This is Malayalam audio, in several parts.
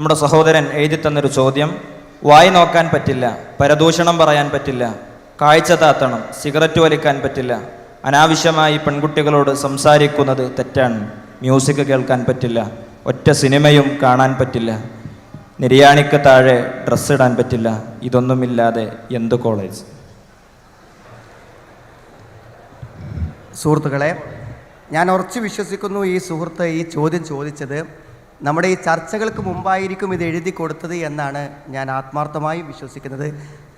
നമ്മുടെ സഹോദരൻ എഴുതി തന്നൊരു ചോദ്യം. വായി നോക്കാൻ പറ്റില്ല പരദൂഷണം പറയാൻ പറ്റില്ല കാഴ്ച താത്തണം സിഗരറ്റ് വലിക്കാൻ പറ്റില്ല അനാവശ്യമായി പെൺകുട്ടികളോട് സംസാരിക്കുന്നത് തെറ്റാണ് മ്യൂസിക് കേൾക്കാൻ പറ്റില്ല ഒറ്റ സിനിമയും കാണാൻ പറ്റില്ല നിര്യാണിക്ക് താഴെ ഡ്രസ്സ് ഇടാൻ പറ്റില്ല ഇതൊന്നുമില്ലാതെ എന്ത് കോളേജ് സുഹൃത്തുക്കളെ ഞാൻ ഉറച്ചു വിശ്വസിക്കുന്നു ഈ സുഹൃത്ത് ഈ ചോദ്യം ചോദിച്ചത് നമ്മുടെ ഈ ചർച്ചകൾക്ക് മുമ്പായിരിക്കും ഇത് എഴുതി കൊടുത്തത് എന്നാണ് ഞാൻ ആത്മാർത്ഥമായി വിശ്വസിക്കുന്നത്.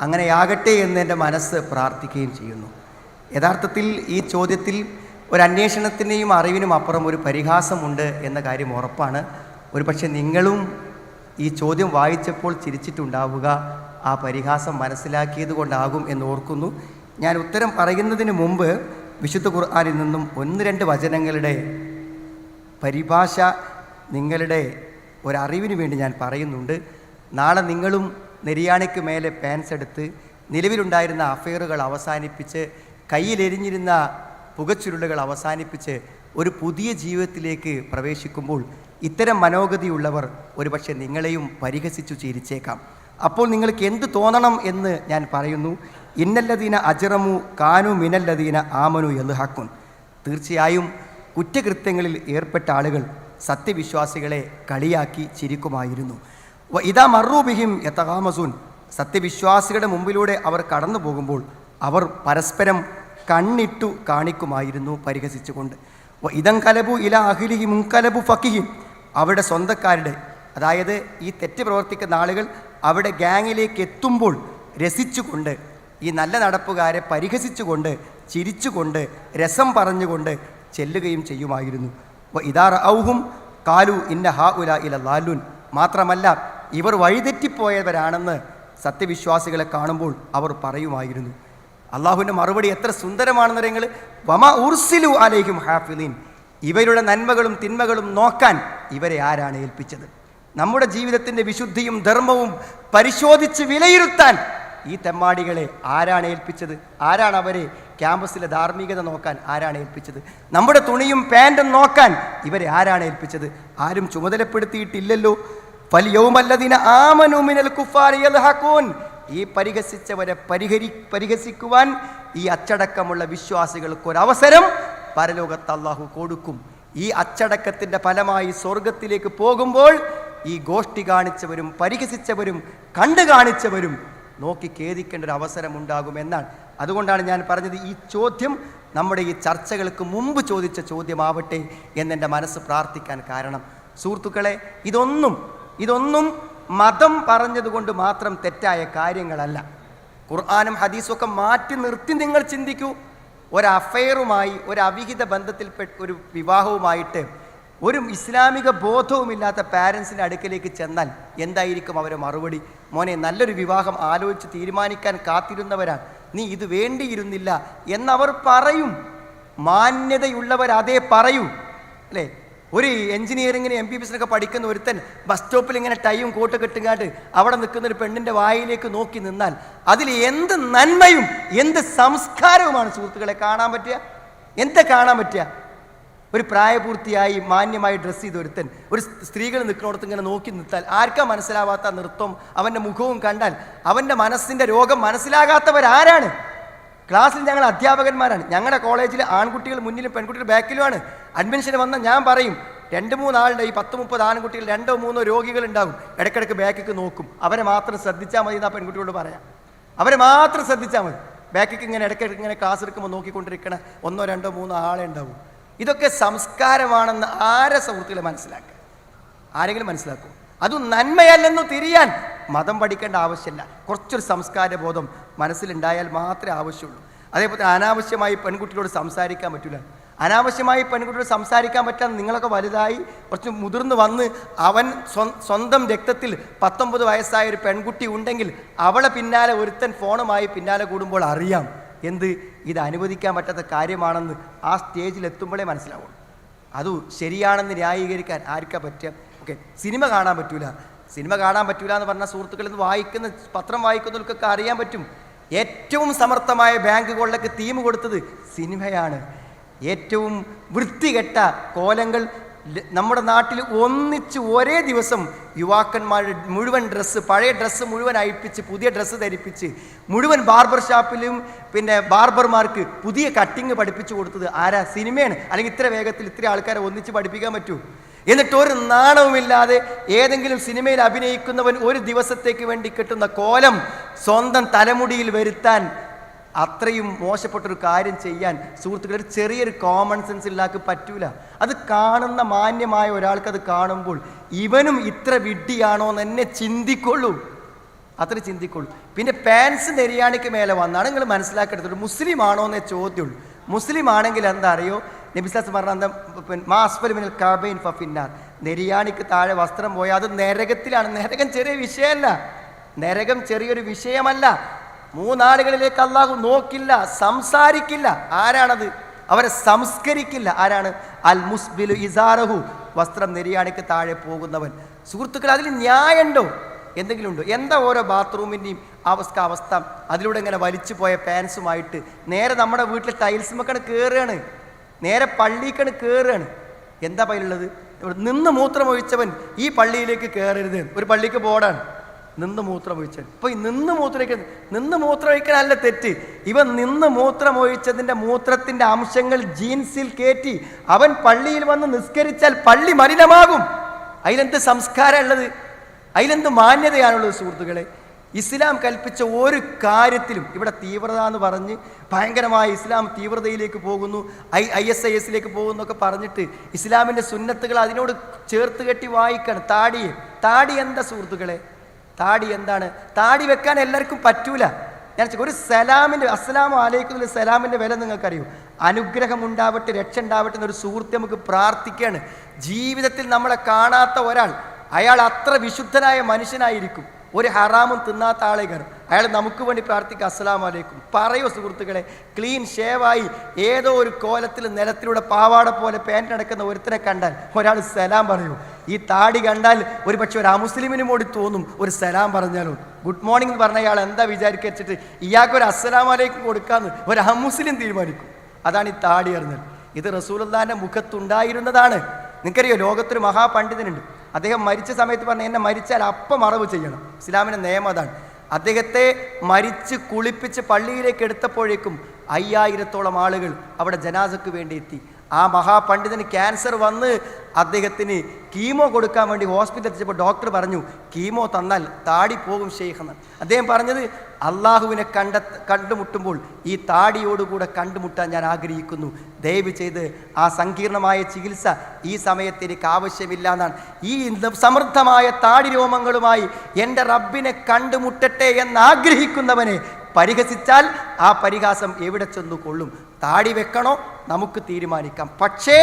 അങ്ങനെയാകട്ടെ എന്ന് എന്റെ മനസ്സ് പ്രാർത്ഥിക്കുകയും ചെയ്യുന്നു. യഥാർത്ഥത്തിൽ ഈ ചോദ്യത്തിൽ ഒരു അന്വേഷണത്തിന്റെയും അറിവിനും അപ്പുറം ഒരു പരിഹാസമുണ്ട് എന്ന കാര്യം ഉറപ്പാണ്. ഒരു പക്ഷേ നിങ്ങളും ഈ ചോദ്യം വായിച്ചപ്പോൾ ചിരിച്ചിട്ടുണ്ടാവുക ആ പരിഹാസം മനസ്സിലാക്കിയത് കൊണ്ടാകും എന്ന് ഓർക്കുന്നു. ഞാൻ ഉത്തരം പറയുന്നതിന് മുമ്പ് വിശുദ്ധ ഖുർആാനിൽ നിന്നും ഒന്ന് രണ്ട് വചനങ്ങളുടെ പരിഭാഷ നിങ്ങളുടെ ഒരറിവിന് വേണ്ടി ഞാൻ പറയുന്നുണ്ട്. നാളെ നിങ്ങളും നെരിയാണിക്ക് മേലെ പാൻസ് എടുത്ത് നിലവിലുണ്ടായിരുന്ന അഫെയറുകൾ അവസാനിപ്പിച്ച് കയ്യിലെരിഞ്ഞിരുന്ന പുകച്ചുരുളുകൾ അവസാനിപ്പിച്ച് ഒരു പുതിയ ജീവിതത്തിലേക്ക് പ്രവേശിക്കുമ്പോൾ ഇത്തരം മനോഗതിയുള്ളവർ ഒരുപക്ഷെ നിങ്ങളെയും പരിഹസിച്ചു ചിരിച്ചേക്കാം. അപ്പോൾ നിങ്ങൾക്ക് എന്ത് തോന്നണം എന്ന് ഞാൻ പറയുന്നു. ഇന്നല്ലദീന അജറമു കാനു മിനല്ലദീന ആമനു എൽഹാക്കുൻ തീർച്ചയായും കുറ്റകൃത്യങ്ങളിൽ ഏർപ്പെട്ട ആളുകൾ സത്യവിശ്വാസികളെ കളിയാക്കി ചിരിക്കുമായിരുന്നു. ഇതാ മറൂബിഹിം യത്തകാമസൂൻ സത്യവിശ്വാസികളുടെ മുമ്പിലൂടെ അവർ കടന്നു പോകുമ്പോൾ അവർ പരസ്പരം കണ്ണിട്ടു കാണിക്കുമായിരുന്നു പരിഹസിച്ചുകൊണ്ട്. ഇതം കലബു ഇല അഹിലിഹി മുൻകലബു ഫക്കിഹിം അവരുടെ സ്വന്തക്കാരുടെ അതായത് ഈ തെറ്റ് പ്രവർത്തിക്കുന്ന ആളുകൾ അവിടെ ഗ്യാങ്ങിലേക്ക് എത്തുമ്പോൾ രസിച്ചുകൊണ്ട് ഈ നല്ല നടപ്പുകാരെ പരിഹസിച്ചുകൊണ്ട് ചിരിച്ചുകൊണ്ട് രസം പറഞ്ഞുകൊണ്ട് ചെല്ലുകയും ചെയ്യുമായിരുന്നു. ഇതാർ ഔഹും കാലു ഇന്ന ഹാ ഉല ഇല ലാലുൻ മാത്രമല്ല ഇവർ വഴിതെറ്റിപ്പോയവരാണെന്ന് സത്യവിശ്വാസികളെ കാണുമ്പോൾ അവർ പറയുമായിരുന്നു. അള്ളാഹുവിന്റെ മറുപടി എത്ര സുന്ദരമാണെന്ന് നിങ്ങൾ വമ ഉർസിലു അലേഹും ഹാഫിലീൻ ഇവരുടെ നന്മകളും തിന്മകളും നോക്കാൻ ഇവരെ ആരാണ് ഏൽപ്പിച്ചത്? നമ്മുടെ ജീവിതത്തിന്റെ വിശുദ്ധിയും ധർമ്മവും പരിശോധിച്ച് വിലയിരുത്താൻ ഈ തെമ്മാടികളെ ആരാണ് ഏൽപ്പിച്ചത്? ആരാണ് അവരെ ക്യാമ്പസിലെ ധാർമ്മികത നോക്കാൻ ആരാണ് ഏൽപ്പിച്ചത്? നമ്മുടെ തുണിയും പാന്റും നോക്കാൻ ഇവരെ ആരാണ് ഏൽപ്പിച്ചത്? ആരും ചുമതലപ്പെടുത്തിയിട്ടില്ലല്ലോ. ഈ പരിഹസിച്ചവരെ പരിഹരി പരിഹസിക്കുവാൻ ഈ അച്ചടക്കമുള്ള അവസരം പരലോകത്ത് അള്ളാഹു കൊടുക്കും. ഈ അച്ചടക്കത്തിന്റെ ഫലമായി സ്വർഗത്തിലേക്ക് പോകുമ്പോൾ ഈ ഗോഷ്ഠി കാണിച്ചവരും പരിഹസിച്ചവരും കണ്ടു കാണിച്ചവരും നോക്കി ഖേദിക്കേണ്ട ഒരു അവസരമുണ്ടാകുമെന്നാണ് അതുകൊണ്ടാണ് ഞാൻ പറഞ്ഞത് ഈ ചോദ്യം നമ്മുടെ ഈ ചർച്ചകൾക്ക് മുമ്പ് ചോദിച്ച ചോദ്യമാവട്ടെ എന്നെന്റെ മനസ്സ് പ്രാർത്ഥിക്കാൻ കാരണം. സുഹൃത്തുക്കളെ ഇതൊന്നും ഇതൊന്നും മതം പറഞ്ഞതുകൊണ്ട് മാത്രം തെറ്റായ കാര്യങ്ങളല്ല. ഖുർആാനും ഹദീസും ഒക്കെ മാറ്റി നിർത്തി നിങ്ങൾ ചിന്തിക്കൂ. ഒരു അഫയറുമായി ഒരു അവിഹിത ബന്ധത്തിൽപ്പെട്ട ഒരു വിവാഹവുമായിട്ട് ഒരു ഇസ്ലാമിക ബോധവുമില്ലാത്ത പാരൻസിന്റെ അടുക്കലേക്ക് ചെന്നാൽ എന്തായിരിക്കും അവരെ മറുപടി? മോനെ നല്ലൊരു വിവാഹം ആലോചിച്ച് തീരുമാനിക്കാൻ കാത്തിരുന്നവരാണ്. നീ ഇത് വേണ്ടിയിരുന്നില്ല എന്നവർ പറയും. മാന്യതയുള്ളവർ അതേ പറയൂ. അല്ലേ? ഒരു എഞ്ചിനീയറിങ്ങിന് എം ബി ബി എസിനൊക്കെ പഠിക്കുന്ന ഒരുത്തൻ ബസ് സ്റ്റോപ്പിൽ ഇങ്ങനെ ടൈയും കോട്ട് കെട്ടുകാട്ട് അവിടെ നിൽക്കുന്ന ഒരു പെണ്ണിന്റെ വായിലേക്ക് നോക്കി നിന്നാൽ അതിൽ എന്ത് നന്മയും എന്ത് സംസ്കാരവുമാണ് സുഹൃത്തുക്കളെ കാണാൻ പറ്റുക? എന്താ കാണാൻ പറ്റുക? ഒരു പ്രായപൂർത്തിയായി മാന്യമായി ഡ്രസ്സ് ചെയ്ത് ഒരുത്തൻ ഒരു സ്ത്രീകൾ നിൽക്കുന്നിടത്ത് ഇങ്ങനെ നോക്കി നിർത്താൽ ആർക്കാ മനസ്സിലാവാത്ത നൃത്തം അവന്റെ മുഖവും കണ്ടാൽ? അവന്റെ മനസ്സിന്റെ രോഗം മനസ്സിലാകാത്തവരാരാണ്? ക്ലാസ്സിൽ ഞങ്ങൾ അധ്യാപകന്മാരാണ്. ഞങ്ങളുടെ കോളേജിൽ ആൺകുട്ടികൾ മുന്നിലും പെൺകുട്ടികൾ ബാക്കിലുമാണ് അഡ്മിഷന് വന്ന ഞാൻ പറയും രണ്ട് മൂന്നാളുടെ ഈ പത്ത് മുപ്പത് ആൺകുട്ടികൾ രണ്ടോ മൂന്നോ രോഗികൾ ഉണ്ടാകും. ഇടയ്ക്കിടയ്ക്ക് ബാക്കിക്ക് നോക്കും. അവരെ മാത്രം ശ്രദ്ധിച്ചാൽ മതി എന്നാ പെൺകുട്ടികളോട് പറയാം. അവരെ മാത്രം ശ്രദ്ധിച്ചാൽ മതി. ബാക്കിക്ക് ഇങ്ങനെ ഇടയ്ക്കിടയ്ക്ക് ഇങ്ങനെ ക്ലാസ് എടുക്കുമ്പോൾ നോക്കിക്കൊണ്ടിരിക്കണ ഒന്നോ രണ്ടോ മൂന്നോ ആളെ ഉണ്ടാവും. ഇതൊക്കെ സംസ്കാരമാണെന്ന് ആരെ സുഹൃത്തുക്കളെ മനസ്സിലാക്കുക? ആരെങ്കിലും മനസ്സിലാക്കും അത് നന്മയല്ലെന്ന് തിരിയാൻ മതം പഠിക്കേണ്ട ആവശ്യമില്ല. കുറച്ചൊരു സംസ്കാര ബോധം മനസ്സിലുണ്ടായാൽ മാത്രമേ ആവശ്യമുള്ളൂ. അതേപോലെ അനാവശ്യമായി പെൺകുട്ടികളോട് സംസാരിക്കാൻ പറ്റില്ല അനാവശ്യമായി പെൺകുട്ടിയോട് സംസാരിക്കാൻ പറ്റാൻ നിങ്ങളൊക്കെ വലുതായി കുറച്ച് മുതിർന്ന് വന്ന് അവൻ സ്വന്തം രക്തത്തിൽ പത്തൊമ്പത് വയസ്സായ ഒരു പെൺകുട്ടി ഉണ്ടെങ്കിൽ അവളെ പിന്നാലെ ഒരുത്തൻ ഫോണുമായി പിന്നാലെ കൂടുമ്പോൾ അറിയാം. എന്ത്? ഇത് അനുവദിക്കാൻ പറ്റാത്ത കാര്യമാണെന്ന് ആ സ്റ്റേജിൽ എത്തുമ്പോഴേ മനസ്സിലാവുള്ളൂ. അത് ശരിയാണെന്ന് ന്യായീകരിക്കാൻ ആർക്കാ പറ്റുക? ഓക്കെ സിനിമ കാണാൻ പറ്റൂല. സിനിമ കാണാൻ പറ്റൂല എന്ന് പറഞ്ഞ സുഹൃത്തുക്കളിൽ നിന്ന് വായിക്കുന്ന പത്രം വായിക്കുന്നവർക്കൊക്കെ അറിയാൻ പറ്റും. ഏറ്റവും സമർത്ഥമായ ബാങ്കുകളിലൊക്കെ തീം കൊടുത്തത് സിനിമയാണ് ഏറ്റവും വൃത്തികെട്ട കോലങ്ങൾ നമ്മുടെ നാട്ടിൽ ഒന്നിച്ച് ഒരേ ദിവസം യുവാക്കന്മാരുടെ മുഴുവൻ ഡ്രസ്സ് പഴയ ഡ്രസ്സ് മുഴുവൻ അഴിപ്പിച്ച് പുതിയ ഡ്രസ്സ് ധരിപ്പിച്ച് മുഴുവൻ ബാർബർ ഷാപ്പിലും പിന്നെ ബാർബർമാർക്ക് പുതിയ കട്ടിങ് പഠിപ്പിച്ചു കൊടുത്തത് ആരാ? സിനിമയാണ്. അല്ലെങ്കിൽ ഇത്ര വേഗത്തിൽ ഇത്ര ആൾക്കാരെ ഒന്നിച്ച് പഠിപ്പിക്കാൻ പറ്റൂ? എന്നിട്ട് ഒരു നാണവുമില്ലാതെ ഏതെങ്കിലും സിനിമയിൽ അഭിനയിക്കുന്നവൻ ഒരു ദിവസത്തേക്ക് വേണ്ടി കിട്ടുന്ന കോലം സ്വന്തം തലമുടിയിൽ വരുത്താൻ അത്രയും മോശപ്പെട്ടൊരു കാര്യം ചെയ്യാൻ സുഹൃത്തുക്കളെ ചെറിയൊരു കോമൺ സെൻസ് ഇല്ലാക്ക് പറ്റൂല. അത് കാണുന്ന മാന്യമായ ഒരാൾക്ക് അത് കാണുമ്പോൾ ഇവനും ഇത്ര വിഡ്ഢിയാണോ എന്ന് എന്നെ ചിന്തിക്കൊള്ളൂ. അത്ര ചിന്തിക്കൊള്ളൂ. പിന്നെ പാൻസ് നെരിയാണിക്ക് മേലെ വന്നാണ് നിങ്ങൾ മനസ്സിലാക്കേണ്ടത്. മുസ്ലിം ആണോ എന്നേ ചോദ്യമുള്ളൂ. മുസ്ലിം ആണെങ്കിൽ എന്താ അറിയോ? നബിസാസ് പറഞ്ഞ എന്താ ഫഫിന്നാർ. നെരിയാണിക്ക് താഴെ വസ്ത്രം പോയാൽ അത് നരകത്തിലാണ്. നരകം ചെറിയ വിഷയമല്ല. നരകം ചെറിയൊരു വിഷയമല്ല. മൂന്നാളുകളിലേക്ക് അള്ളാഹു നോക്കില്ല സംസാരിക്കില്ല. ആരാണത്? അവരെ സംസ്കരിക്കില്ല. ആരാണ്? അൽ മുസ്ബിലു ഇസാറഹു. വസ്ത്രം നെരിയാണിക്ക് താഴെ പോകുന്നവൻ. സുഹൃത്തുക്കൾ അതിൽ ന്യായമുണ്ടോ? എന്തെങ്കിലും ഉണ്ടോ എന്താ ഓരോ ബാത്റൂമിന്റെയും അവസ്ഥ അവസ്ഥ അതിലൂടെ ഇങ്ങനെ വലിച്ചു പോയ പാൻസുമായിട്ട് നേരെ നമ്മുടെ വീട്ടിൽ ടൈൽസുമൊക്കെയാണ് കയറുകയാണ് നേരെ പള്ളിക്കാണ് കയറുകയാണ് എന്താ പയ്യിലുള്ളത്? ഇവിടെ നിന്ന് മൂത്രമൊഴിച്ചവൻ ഈ പള്ളിയിലേക്ക് കയറരുത് ഒരു പള്ളിക്ക് ബോർഡാണ്. നിന്ന് മൂത്രമൊഴിച്ചത്. ഇപ്പൊ നിന്ന് മൂത്രമൊഴിക്കാൻ നിന്ന് മൂത്രമൊഴിക്കലല്ല തെറ്റ്. ഇവൻ നിന്ന് മൂത്രമൊഴിച്ചതിന്റെ മൂത്രത്തിന്റെ അംശങ്ങൾ ജീൻസിൽ കയറ്റി അവൻ പള്ളിയിൽ വന്ന് നിസ്കരിച്ചാൽ പള്ളി മലിനമാകും. അതിലെന്ത് സംസ്കാരം ഉള്ളത്? അതിലെന്ത് മാന്യതയാണുള്ളത് സുഹൃത്തുക്കളെ? ഇസ്ലാം കൽപ്പിച്ച ഒരു കാര്യത്തിലും ഇവിടെ തീവ്രത എന്ന് പറഞ്ഞ് ഭയങ്കരമായ ഇസ്ലാം തീവ്രതയിലേക്ക് പോകുന്നു ഐ ഐ എസ് ഐ എസിലേക്ക് പോകുന്നു എന്നൊക്കെ പറഞ്ഞിട്ട് ഇസ്ലാമിന്റെ സുന്നത്തുകൾ അതിനോട് ചേർത്ത് കെട്ടി വായിക്കണം. താടിയെ താടി എന്താ സുഹൃത്തുക്കളെ? താടി എന്താണ്? താടി വെക്കാൻ എല്ലാവർക്കും പറ്റൂല. ഞാൻ ഒരു സലാമിന്റെ അസ്സലാമു അലൈക്കും സലാമിന്റെ വില നിങ്ങൾക്കറിയൂ? അനുഗ്രഹം ഉണ്ടാവട്ടെ രക്ഷ ഉണ്ടാവട്ടെ എന്നൊരു സുഹൃത്ത് നമുക്ക് പ്രാർത്ഥിക്കുകയാണ്. ജീവിതത്തിൽ നമ്മളെ കാണാത്ത ഒരാൾ അയാൾ അത്ര വിശുദ്ധനായ മനുഷ്യനായിരിക്കും. ഒരു ഹറാമും തിന്നാത്ത ആളെ കയറും. അയാൾ നമുക്ക് വേണ്ടി പ്രാർത്ഥിക്കുക അസ്സലാം വലൈക്കും പറയൂ സുഹൃത്തുക്കളെ ക്ലീൻ ഷേവായി ഏതോ ഒരു കോലത്തിൽ നിലത്തിലൂടെ പാവാട പോലെ പാന്റ് നടക്കുന്ന ഒരുത്തനെ കണ്ടാൽ ഒരാൾ സലാം പറയൂ. ഈ താടി കണ്ടാൽ ഒരു പക്ഷെ ഒരു അമുസ്ലിമിനും കൂടി തോന്നും ഒരു സലാം പറഞ്ഞാലോ. ഗുഡ് മോർണിംഗ് എന്ന് പറഞ്ഞ അയാൾ എന്താ വിചാരിക്കച്ചിട്ട് ഇയാൾക്ക് ഒരു അസ്സലാം വലൈക്കും കൊടുക്കാമെന്ന് ഒരു അമുസ്ലിം തീരുമാനിക്കും. അതാണ് ഈ താടി അറിഞ്ഞത്. ഇത് റസൂലുള്ളാന്റെ മുഖത്തുണ്ടായിരുന്നതാണ്. നിങ്ങൾക്കറിയോ ലോകത്തൊരു മഹാപണ്ഡിതനുണ്ട്. അദ്ദേഹം മരിച്ച സമയത്ത് പറഞ്ഞ എന്നെ മരിച്ചാൽ അപ്പം മറവ് ചെയ്യണം. ഇസ്ലാമിന്റെ നിയമം അതാണ്. അദ്ദേഹത്തെ മരിച്ച് കുളിപ്പിച്ച് പള്ളിയിലേക്ക് എടുത്തപ്പോഴേക്കും അയ്യായിരത്തോളം ആളുകൾ അവിടെ ജനാസക്ക് വേണ്ടി എത്തി. ആ മഹാപണ്ഡിതന് ക്യാൻസർ വന്ന് അദ്ദേഹത്തിന് കീമോ കൊടുക്കാൻ വേണ്ടി ഹോസ്പിറ്റലിൽ എത്തിച്ചപ്പോൾ ഡോക്ടർ പറഞ്ഞു കീമോ തന്നാൽ താടി പോകും ഷെയ്ഖ് എന്ന് അദ്ദേഹം പറഞ്ഞത് അള്ളാഹുവിനെ കണ്ട കണ്ടുമുട്ടുമ്പോൾ ഈ താടിയോടുകൂടെ കണ്ടുമുട്ടാൻ ഞാൻ ആഗ്രഹിക്കുന്നു. ദയവ് ചെയ്ത് ആ സങ്കീർണമായ ചികിത്സ ഈ സമയത്ത് എനിക്ക് ആവശ്യമില്ല എന്നാണ് ഈ സമൃദ്ധമായ താടി രോമങ്ങളുമായി എന്റെ റബ്ബിനെ കണ്ടുമുട്ടട്ടെ എന്ന് ആഗ്രഹിക്കുന്നവനെ പരിഹസിച്ചാൽ ആ പരിഹാസം എവിടെ ചെന്നു കൊള്ളും താടി വെക്കണോ? നമുക്ക് തീരുമാനിക്കാം. പക്ഷേ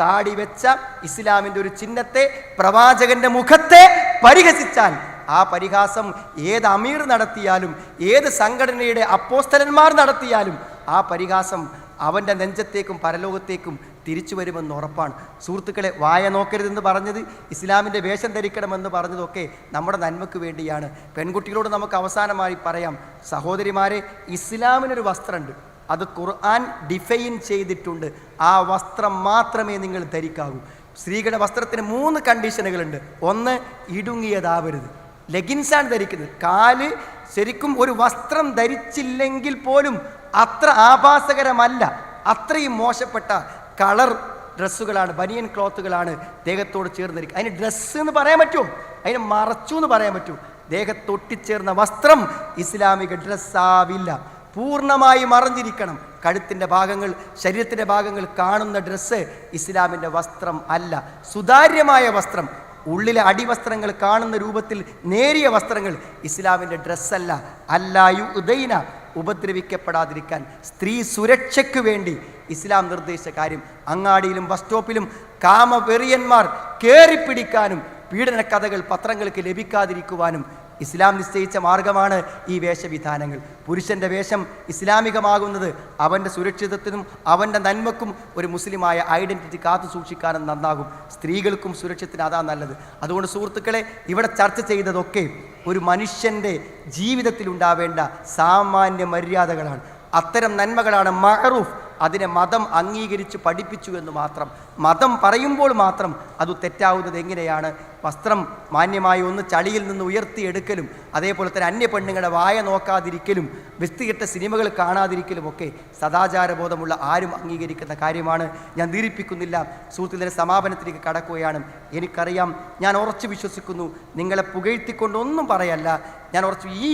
താടി വെച്ച ഇസ്ലാമിന്റെ ഒരു ചിഹ്നത്തെ പ്രവാചകന്റെ മുഖത്തെ പരിഹസിച്ചാൽ ആ പരിഹാസം ഏത് അമീർ നടത്തിയാലും ഏത് സംഘടനയുടെ അപ്പോസ്തലന്മാർ നടത്തിയാലും ആ പരിഹാസം അവന്റെ നെഞ്ചത്തേക്കും പരലോകത്തേക്കും തിരിച്ചു വരുമെന്ന് ഉറപ്പാണ്. സുഹൃത്തുക്കളെ വായ നോക്കരുതെന്ന് പറഞ്ഞത് ഇസ്ലാമിന്റെ വേഷം ധരിക്കണമെന്ന് പറഞ്ഞതൊക്കെ നമ്മുടെ നന്മയ്ക്ക് വേണ്ടിയാണ്. പെൺകുട്ടികളോട് നമുക്ക് അവസാനമായി പറയാം സഹോദരിമാരെ ഇസ്ലാമിനൊരു വസ്ത്രമുണ്ട്. അത് ഖുർആൻ ഡിഫൈൻ ചെയ്തിട്ടുണ്ട്. ആ വസ്ത്രം മാത്രമേ നിങ്ങൾ ധരിക്കാവൂ. സ്ത്രീകളുടെ വസ്ത്രത്തിന് മൂന്ന് കണ്ടീഷനുകളുണ്ട്. ഒന്ന് ഇടുങ്ങിയതാവരുത്. ലെഗിൻസാണ് ധരിക്കുന്നത്. കാൽ ശരിക്കും ഒരു വസ്ത്രം ധരിച്ചില്ലെങ്കിൽ പോലും അത്ര ആഭാസകരമല്ല അത്രയും മോശപ്പെട്ട കളർ ഡ്രസ്സുകളാണ് ബനിയൻ ക്ലോത്തുകളാണ് ദേഹത്തോട് ചേർന്നിരിക്കുക അതിന് ഡ്രസ്സ് എന്ന് പറയാൻ പറ്റുമോ അതിന് മറച്ചു എന്ന് പറയാൻ പറ്റുമോ ദേഹത്തൊട്ടിച്ചേർന്ന വസ്ത്രം ഇസ്ലാമിക ഡ്രസ്സാവില്ല പൂർണമായി മറഞ്ഞിരിക്കണം. കഴുത്തിന്റെ ഭാഗങ്ങൾ ശരീരത്തിന്റെ ഭാഗങ്ങൾ കാണുന്ന ഡ്രസ്സ് ഇസ്ലാമിന്റെ വസ്ത്രം അല്ല. സുതാര്യമായ വസ്ത്രം. ഉള്ളിലെ അടിവസ്ത്രങ്ങൾ കാണുന്ന രൂപത്തിൽ നേരിയ വസ്ത്രങ്ങൾ ഇസ്ലാമിന്റെ ഡ്രസ്സല്ല അല്ലായു ഉദൈന ഉപദ്രവിക്കപ്പെടാതിരിക്കാൻ സ്ത്രീ സുരക്ഷയ്ക്ക് വേണ്ടി ഇസ്ലാം നിർദ്ദേശിച്ച കാര്യം അങ്ങാടിയിലും ബസ് സ്റ്റോപ്പിലും കാമവെറിയന്മാർ കയറിപ്പിടിക്കാനും പീഡന കഥകൾ പത്രങ്ങൾക്ക് ലഭിക്കാതിരിക്കുവാനും ഇസ്ലാം നിശ്ചയിച്ച മാർഗമാണ് ഈ വേഷവിധാനങ്ങൾ. പുരുഷന്റെ വേഷം ഇസ്ലാമികമാകുന്നത് അവന്റെ സുരക്ഷിതത്വത്തിനും അവന്റെ നന്മക്കും ഒരു മുസ്ലിമായ ഐഡന്റിറ്റി കാത്തു സൂക്ഷിക്കാനും നന്നാകും. സ്ത്രീകൾക്കും സുരക്ഷത്തിന് അതാ നല്ലത്. അതുകൊണ്ട് സുഹൃത്തുക്കളെ ഇവിടെ ചർച്ച ചെയ്തതൊക്കെ ഒരു മനുഷ്യന്റെ ജീവിതത്തിൽ ഉണ്ടാവേണ്ട സാമാന്യ മര്യാദകളാണ്. അത്തരം നന്മകളാണ് മഹറൂഫ് അതിനെ മതം അംഗീകരിച്ച് പഠിപ്പിച്ചു എന്ന് മാത്രം. മതം പറയുമ്പോൾ മാത്രം അത് തെറ്റാവുന്നത് എങ്ങനെയാണ്? വസ്ത്രം മാന്യമായി ഒന്ന് ചളിയിൽ നിന്ന് ഉയർത്തിയെടുക്കലും അതേപോലെ തന്നെ അന്യ പെണ്ണുങ്ങളുടെ വായ നോക്കാതിരിക്കലും വ്യക്തികെട്ട സിനിമകൾ കാണാതിരിക്കലും ഒക്കെ സദാചാരബോധമുള്ള ആരും അംഗീകരിക്കുന്ന കാര്യമാണ്. ഞാൻ ദീർഘിപ്പിക്കുന്നില്ല സുഹൃത്തുക്കളുടെ സമാപനത്തിലേക്ക് കടക്കുകയാണ്. എനിക്കറിയാം ഞാൻ ഉറച്ചു വിശ്വസിക്കുന്നു. നിങ്ങളെ പുകഴ്ത്തിക്കൊണ്ടൊന്നും പറയല്ല. ഞാൻ ഉറച്ചു ഈ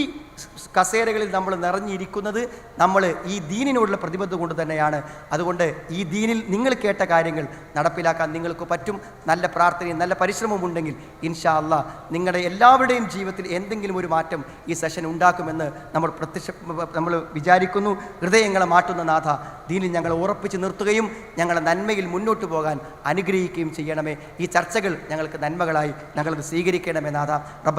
കസേരകളിൽ നമ്മൾ നിറഞ്ഞിരിക്കുന്നത് നമ്മൾ ഈ ദീനിനോടുള്ള പ്രതിബദ്ധത കൊണ്ട് തന്നെയാണ്. അതുകൊണ്ട് ഈ ദീനിൽ നിങ്ങൾ കേട്ട കാര്യങ്ങൾ നടപ്പിലാക്കാൻ നിങ്ങൾക്ക് പറ്റും. നല്ല പ്രാർത്ഥനയും നല്ല പരിശ്രമവും ഉണ്ടെങ്കിൽ ഇൻഷാ നിങ്ങളുടെ എല്ലാവരുടെയും ജീവിതത്തിൽ എന്തെങ്കിലും ഒരു മാറ്റം ഈ സെഷൻ ഉണ്ടാക്കുമെന്ന് നമ്മൾ പ്രത്യക്ഷ നമ്മൾ വിചാരിക്കുന്നു. ഹൃദയങ്ങളെ മാറ്റുന്ന നാഥ ദീനിൽ ഞങ്ങളെ ഉറപ്പിച്ച് നിർത്തുകയും ഞങ്ങളെ നന്മയിൽ മുന്നോട്ട് പോകാൻ അനുഗ്രഹിക്കുകയും ചെയ്യണമേ. ഈ ചർച്ചകൾ ഞങ്ങൾക്ക് നന്മകളായി ഞങ്ങളത് സ്വീകരിക്കണമേ നാഥ. റബ്ബ